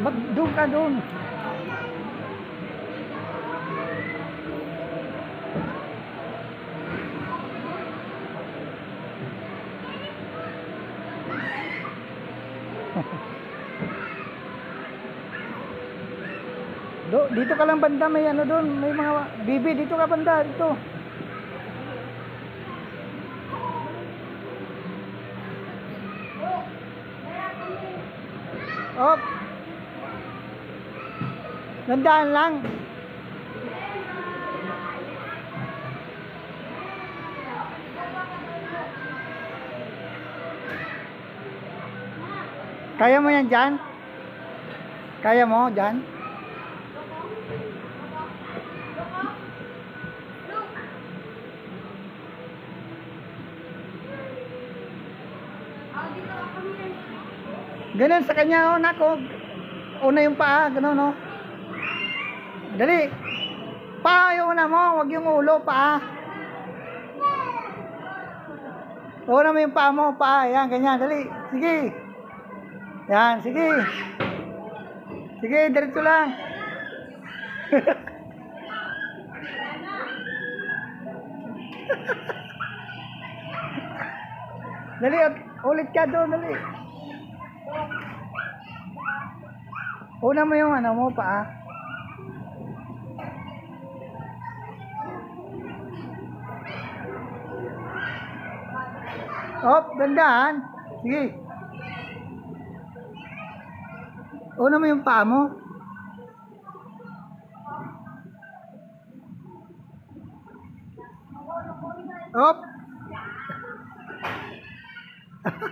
Mag doon ka doon. Do, dito ka lang banda, may ano doon, may mga bibi, dito ka banda, dito. Op. Gandaan lang. Kaya mo yan dyan? Kaya mo dyan? Ganun sa kanya, oh, nako. Una yung paa, ganun, oh. Dali. Paa yung una mo, wag yung ulo, paa. Una mo yung paa mo, paa. Yan, ganyan, dali. Sige. Yan, sige. Sige, diretso lang. dali, ulit ka doon, dali. Una mo yung ano mo pa. Ah. Op, dandan. Sige. Una mo yung paa mo. Op.